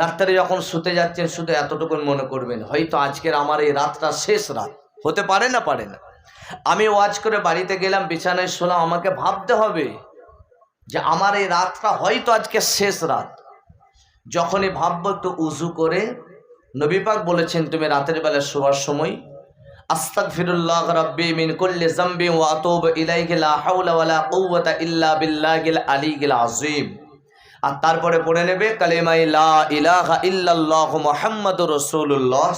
রাত্রে যখন শুতে যাচ্ছেন শুধু এতটুকু মনে করবেন, হয়তো আজকের আমার এই রাতটা শেষ রাত। হতে পারে না পারে না। আমি ওয়াজ করে বাড়িতে গেলাম, বিছানায় শোনা আমাকে ভাবতে হবে যে আমার এই রাতটা হয়তো আজকে শেষ রাত। যখনই ভাববো একটু উজু করে নবীপাক বলেছেন, তুমি রাতের বেলা শোয়ার সময় আস্তাক ফিরুল্লাহ রাব্বি মিন কুল্লি যামবি ওয়া আতুবু ইলাইহি লা হাওলা ওয়ালা কুওয়াতা ইল্লা বিল্লাহিল আলিয়্যিল আযীম। আর তারপরে পড়ে নেবে কালেমাই ইলাহা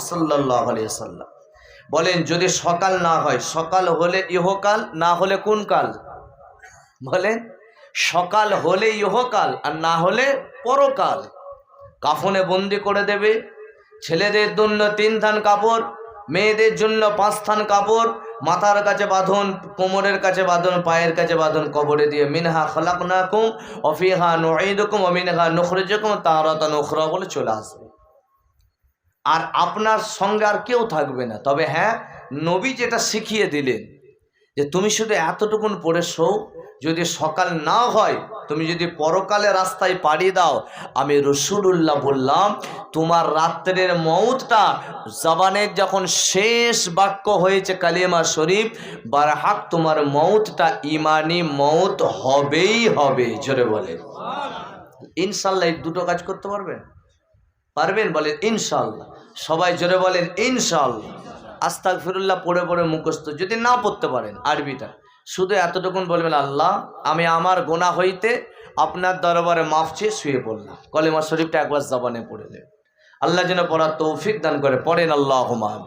সাল্লাল্লাহু আলাইহি সাল্লাম। বলেন, যদি সকাল না হয়, সকাল হলে ইহকাল, না হলে কোন কাল? বলেন, সকাল হলে ইহকাল আর না হলে পরকাল। কাফনে বন্দি করে দেবে। ছেলেদের জন্য তিন থান কাপড় মেয়েদের জন্য পাঁচ স্থান কাপড়, মাথার কাছে বাঁধন, কোমরের কাছে বাঁধন, পায়ের কাছে বাঁধন, কবরে দিয়ে মিনহা খালাক না কুম অফিহা নুকুম অমিনহা নখরেজকুম তারতা নখরা বলে চলে আসবে। আর আপনার সঙ্গে আর কেউ থাকবে না। তবে হ্যাঁ নবী যেটা শিখিয়ে দিলেন যে তুমি শুধু এতটুকুন পড়ে শো যদি সকাল না হয়, তুমি যদি পরকালে রাস্তায় পাড়ি দাও, আমি রসুলুল্লাহ বললাম, তোমার রাত্রের মৌতটা জবানের যখন শেষ বাক্য হয়েছে কালিমা শরীফ, বারহাক তোমার মৌতটা ইমানি মৌত হবেই হবে, জোরে বলে। ইনশাল্লাহ এই দুটো কাজ করতে পারবেন? পারবেন বলেন ইনশাল্লাহ। সবাই জোরে বলেন ইনশাল্লাহ। আস্তাক ফিরুল্লাহ পড়ে পড়ে মুখস্থ, যদি না পড়তে পারেন আরবিটা। শুধু এতটুকুন বলবেন, আল্লাহ, আমি আমার গোনা হইতে আপনার দরবারে মাফ চেয়ে শুয়ে পড়লাম। কলেমা শরীফটা একবার জবানে পড়ে দেবে আল্লাহ যেন পড়ার তৌফিক দান করে, পড়েন আল্লাহ হুমাম